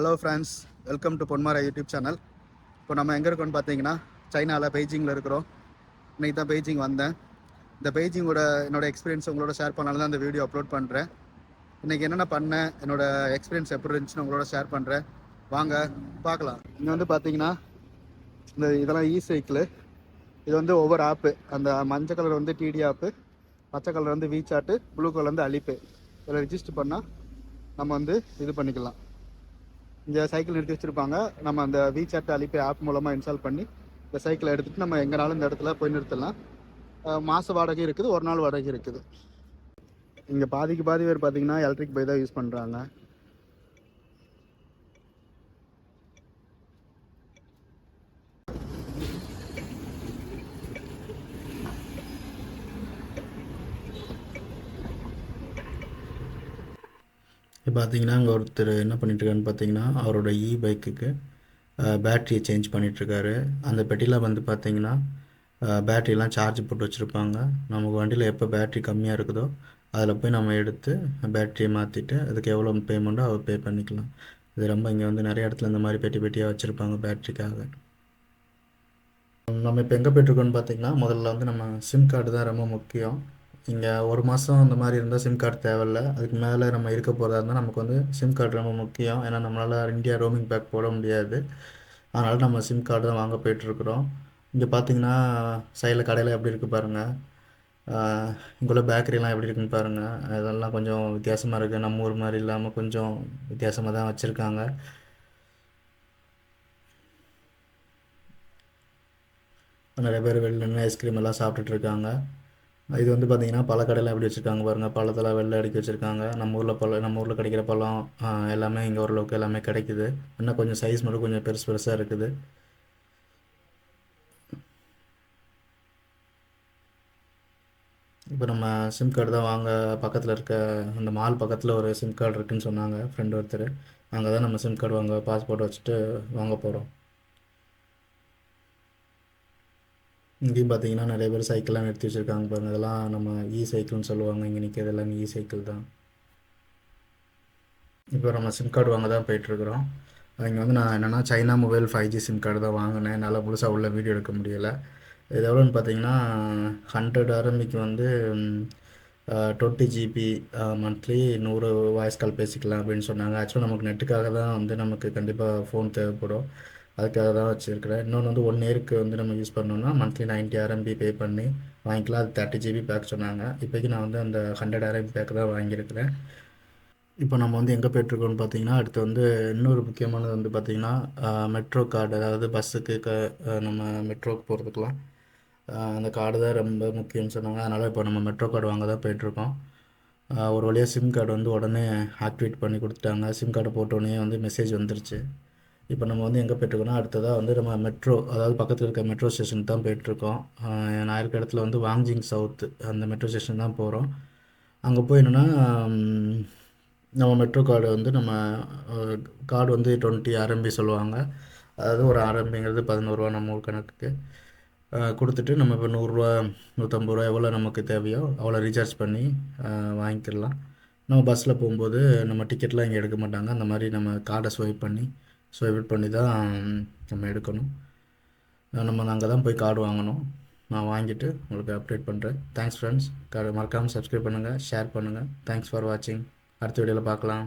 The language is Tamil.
Hello friends welcome to Ponmara YouTube channel இப்போ நம்ம எங்கே இருக்கோம்னு பார்த்தீங்கன்னா சைனாவில் பெய்ஜிங்கில் இருக்கிறோம். இன்னைக்கு தான் பெய்ஜிங் வந்தேன். இந்த பெய்ஜிங்கோட என்னோட எக்ஸ்பீரியன்ஸ் உங்களோட ஷேர் பண்ணாலும் தான் இந்த வீடியோ அப்லோட் பண்ணுறேன் இன்றைக்கி என்னென்ன பண்ணேன் என்னோட எக்ஸ்பீரியன்ஸ் எப்படி இருந்துச்சுன்னு உங்களோட ஷேர் பண்ணுறேன் வாங்க பார்க்கலாம். இங்கே வந்து பார்த்தீங்கன்னா இந்த இதெல்லாம் இ சைக்கிள் இது வந்து ஒவ்வொரு ஆப்பு அந்த மஞ்சள் கலர் வந்து டிடி ஆப்பு பச்சை கலர் வந்து வீச்சாட்டு ப்ளூ கலர் வந்து அழிப்பு இதில் ரிஜிஸ்டர் பண்ணால் நம்ம வந்து இது பண்ணிக்கலாம். இந்த சைக்கிள் நிறுத்தி வச்சுருப்பாங்க. நம்ம அந்த வீசாட் அலிப்பே ஆப் மூலமாக இன்ஸ்டால் பண்ணி இந்த சைக்கிளை எடுத்துகிட்டு நம்ம எங்கேனாலும் இந்த இடத்துல போய் நிறுத்தலாம். மாத வாடகை இருக்குது ஒரு நாள் வாடகை இருக்குது. இங்கே பாதிக்கு பாதி பேர் பார்த்தீங்கன்னா எலக்ட்ரிக் பை தான் யூஸ் பண்ணுறாங்க இப்போ பார்த்தீங்கன்னா அங்கே ஒருத்தர் என்ன பண்ணிட்டுருக்காருன்னு பார்த்தீங்கன்னா அவரோட இ பைக்குக்கு பேட்டரியை சேஞ்ச் பண்ணிகிட்ருக்காரு அந்த பெட்டியில் வந்து பார்த்தீங்கன்னா பேட்டரியெலாம் சார்ஜ் போட்டு வச்சுருப்பாங்க. நமக்கு வண்டியில் எப்போ பேட்டரி கம்மியாக இருக்குதோ அதில் போய் நம்ம எடுத்து பேட்டரியை மாற்றிட்டு அதுக்கு எவ்வளோ பேமெண்ட்டோ அவர் பே பண்ணிக்கலாம். இது ரொம்ப இங்கே வந்து நிறைய இடத்துல இந்த மாதிரி பெட்டி பெட்டியாக வச்சுருப்பாங்க பேட்டரிக்காக நம்ம இப்போ எங்கே போயிட்டுருக்கோம்னு பார்த்தீங்கன்னா முதல்ல வந்து நம்ம சிம் கார்டு தான் ரொம்ப முக்கியம். இங்கே ஒரு மாதம் அந்த மாதிரி இருந்தால் சிம் கார்டு தேவையில்ல. அதுக்கு மேலே நம்ம இருக்க போகிறதா இருந்தால் நமக்கு வந்து சிம் கார்டு ரொம்ப முக்கியம். ஏன்னா நம்மளால் இந்தியா ரோமிங் பேக் போட முடியாது. அதனால் நம்ம சிம் கார்டு தான் வாங்க போயிட்டுருக்குறோம் இங்கே பார்த்தீங்கன்னா சைடில் கடையில் எப்படி இருக்குது பாருங்கள் இங்குள்ள பேக்கரிலாம் எப்படி இருக்குன்னு பாருங்கள் அதெல்லாம் கொஞ்சம் வித்தியாசமாக இருக்குது நம்ம ஊர் மாதிரி இல்லாமல் கொஞ்சம் வித்தியாசமாக தான் வச்சுருக்காங்க. நிறைய பேர் வெளில நின்று ஐஸ்கிரீம் எல்லாம் சாப்பிட்டுட்டு இருக்காங்க. இது வந்து பார்த்தீங்கன்னா பல கடையில் எப்படி வச்சுருக்காங்க பாருங்கள் பழத்தெல்லாம் வெள்ளை அடுக்கி வச்சுருக்காங்க. நம்ம ஊரில் பழம் நம்ம ஊரில் கிடைக்கிற பழம் எல்லாமே இங்கே ஓரளவுக்கு எல்லாமே கிடைக்குது. இன்னும் கொஞ்சம் சைஸ் மட்டும் கொஞ்சம் பெருசு பெருசாக இருக்குது. இப்போ நம்ம சிம் கார்டு தான் வாங்க பக்கத்தில் இருக்க அந்த மால் பக்கத்தில் ஒரு சிம் கார்டு இருக்குதுன்னு சொன்னாங்க. ஃப்ரெண்டு ஒருத்தர். அங்கே தான் நம்ம சிம் கார்டு வாங்க பாஸ்போர்ட் வச்சுட்டு வாங்க போகிறோம் இங்கேயும் பார்த்தீங்கன்னா நிறைய பேர் சைக்கிள்லாம் நிறுத்தி வச்சுருக்காங்க பாருங்கள் அதெல்லாம் நம்ம இ சைக்கிள்னு சொல்லுவாங்க. இங்கே நிற்கிறது எல்லாமே இ சைக்கிள் தான். இப்போ நம்ம சிம் கார்டு வாங்க தான் போயிட்டுருக்குறோம். இங்கே வந்து நான் என்னென்னா China mobile five G SIM card தான் வாங்கினேன். என்னால் முழுசாக உள்ள வீடியோ எடுக்க முடியலை. இது எவ்வளோன்னு பார்த்தீங்கன்னா ஹண்ட்ரட் ஆரம்பிக்கு வந்து டுவெண்ட்டி ஜிபி மந்த்லி நூறு வாய்ஸ் கால் பேசிக்கலாம் அப்படின்னு சொன்னாங்க. ஆக்சுவலாக நமக்கு நெட்டுக்காக தான் வந்து நமக்கு கண்டிப்பாக ஃபோன் தேவைப்படும். அதுக்காக தான் வச்சுருக்கிறேன். இன்னொன்று வந்து ஒன் இயருக்கு வந்து நம்ம யூஸ் பண்ணோம்னா மந்த்லி 90 ஆர்எம்பி பே பண்ணி வாங்கிக்கலாம். அது தேர்ட்டி ஜிபி பேக் சொன்னாங்க. இப்போக்கி நான் வந்து அந்த ஹண்ட்ரட் ஆர்எம்பி பேக் தான் வாங்கியிருக்கிறேன். இப்போ நம்ம வந்து எங்கே போயிட்டுருக்கோம்னு பார்த்தீங்கன்னா அடுத்து வந்து இன்னொரு முக்கியமானது வந்து பார்த்தீங்கன்னா மெட்ரோ கார்டு அதாவது பஸ்ஸுக்கு க நம்ம மெட்ரோக்கு போகிறதுக்கெலாம் அந்த கார்டு தான் ரொம்ப முக்கியம்னு சொன்னாங்க. அதனால் இப்போ நம்ம மெட்ரோ கார்டு வாங்க தான் போயிட்டுருக்கோம். ஒரு வழியாக சிம் கார்டு வந்து உடனே ஆக்டிவேட் பண்ணி கொடுத்துட்டாங்க. சிம் கார்டு போட்டோடனே வந்து மெசேஜ் வந்துருச்சு. இப்போ நம்ம வந்து எங்கே போயிட்டுருக்கோம்னா அடுத்ததாக வந்து நம்ம மெட்ரோ அதாவது பக்கத்தில் இருக்க மெட்ரோ ஸ்டேஷன் தான் போயிட்டுருக்கோம். நான் இருக்க இடத்துல வந்து வாங்ஜிங் சவுத்து அந்த மெட்ரோ ஸ்டேஷன் தான் போகிறோம் அங்கே போய் என்னென்னா நம்ம மெட்ரோ கார்டு வந்து நம்ம கார்டு வந்து டுவெண்ட்டி ஆர்எம்பி சொல்லுவாங்க. அதாவது ஒரு ஆர்எம்பிங்கிறது பதினோருவா நம்ம ஊர் கணக்குக்கு. கொடுத்துட்டு நம்ம இப்போ நூறுரூவா நூற்றம்பது ரூபா எவ்வளோ நமக்கு தேவையோ அவ்வளோ ரீசார்ஜ் பண்ணி வாங்கிக்கிடலாம் நம்ம பஸ்ஸில் போகும்போது நம்ம டிக்கெட்லாம் இங்கே எடுக்க மாட்டாங்க. அந்த மாதிரி நம்ம கார்டை ஸ்வைப் பண்ணி ஸோ எடிட் பண்ணி தான் நம்ம எடுக்கணும். நம்ம அங்கே தான் போய் கார்டு வாங்கணும். நான் வாங்கிட்டு உங்களுக்கு அப்டேட் பண்ணுறேன் தேங்க்ஸ் ஃப்ரெண்ட்ஸ் மறக்காமல் சப்ஸ்கிரைப் பண்ணுங்கள் ஷேர் பண்ணுங்கள் தேங்க்ஸ் ஃபார் வாட்சிங் அடுத்த வீடியோவில் பார்க்கலாம்.